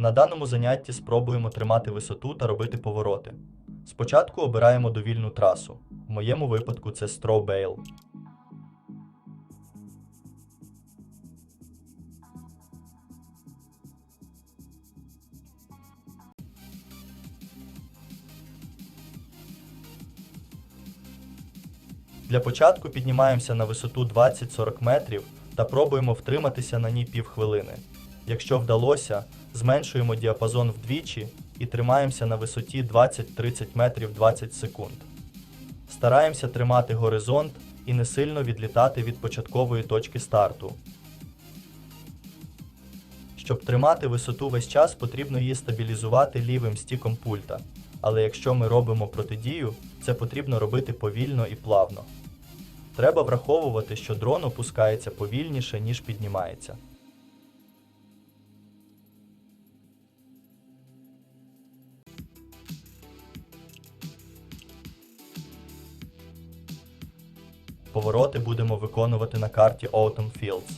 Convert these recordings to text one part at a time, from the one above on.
На даному занятті спробуємо тримати висоту та робити повороти. Спочатку обираємо довільну трасу. В моєму випадку це Строубейл. Для початку піднімаємося на висоту 20-40 метрів та пробуємо втриматися на ній півхвилини. Якщо вдалося, зменшуємо діапазон вдвічі і тримаємося на висоті 20-30 метрів 20 секунд. Стараємося тримати горизонт і не сильно відлітати від початкової точки старту. Щоб тримати висоту весь час, потрібно її стабілізувати лівим стіком пульта. Але якщо ми робимо протидію, це потрібно робити повільно і плавно. Треба враховувати, що дрон опускається повільніше, ніж піднімається. Повороти будемо виконувати на карті Autumn Fields.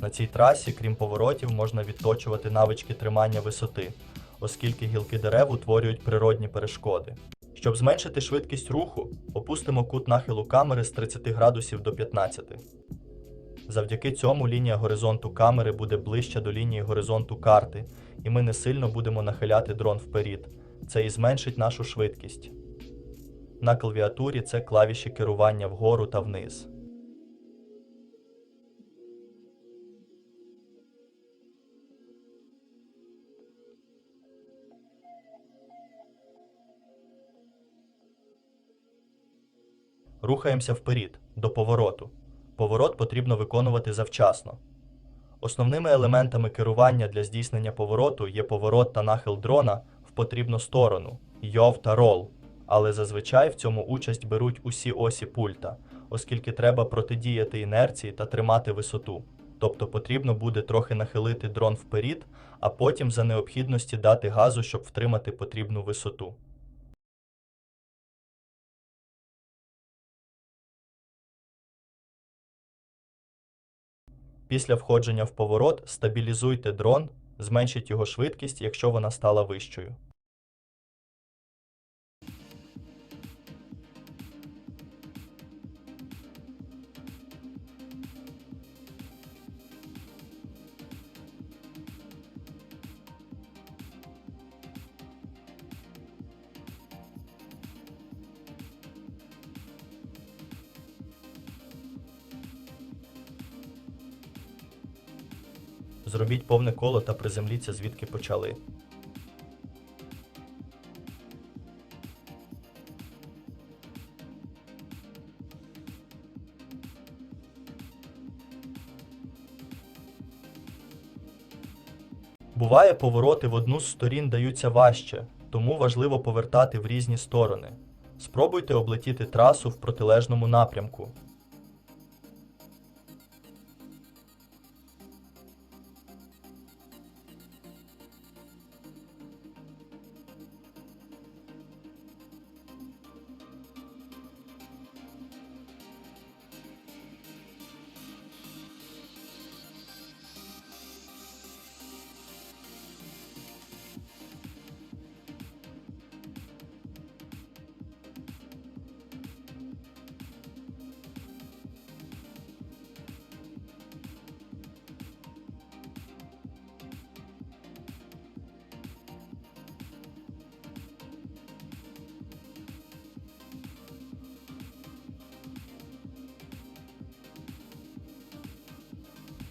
На цій трасі, крім поворотів, можна відточувати навички тримання висоти, оскільки гілки дерев утворюють природні перешкоди. Щоб зменшити швидкість руху, опустимо кут нахилу камери з 30 градусів до 15. Завдяки цьому лінія горизонту камери буде ближче до лінії горизонту карти, і ми не сильно будемо нахиляти дрон вперед. Це і зменшить нашу швидкість. На клавіатурі це клавіші керування вгору та вниз. Рухаємося вперед, до повороту. Поворот потрібно виконувати завчасно. Основними елементами керування для здійснення повороту є поворот та нахил дрона в потрібну сторону, йов та рол. Але зазвичай в цьому участь беруть усі осі пульта, оскільки треба протидіяти інерції та тримати висоту. Тобто потрібно буде трохи нахилити дрон вперед, а потім за необхідності дати газу, щоб втримати потрібну висоту. Після входження в поворот стабілізуйте дрон, зменшіть його швидкість, якщо вона стала вищою. Зробіть повне коло та приземліться звідки почали. Буває, повороти в одну з сторін даються важче, тому важливо повертати в різні сторони. Спробуйте облетіти трасу в протилежному напрямку.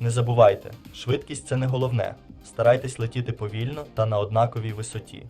Не забувайте, швидкість це не головне. Старайтесь летіти повільно та на однаковій висоті.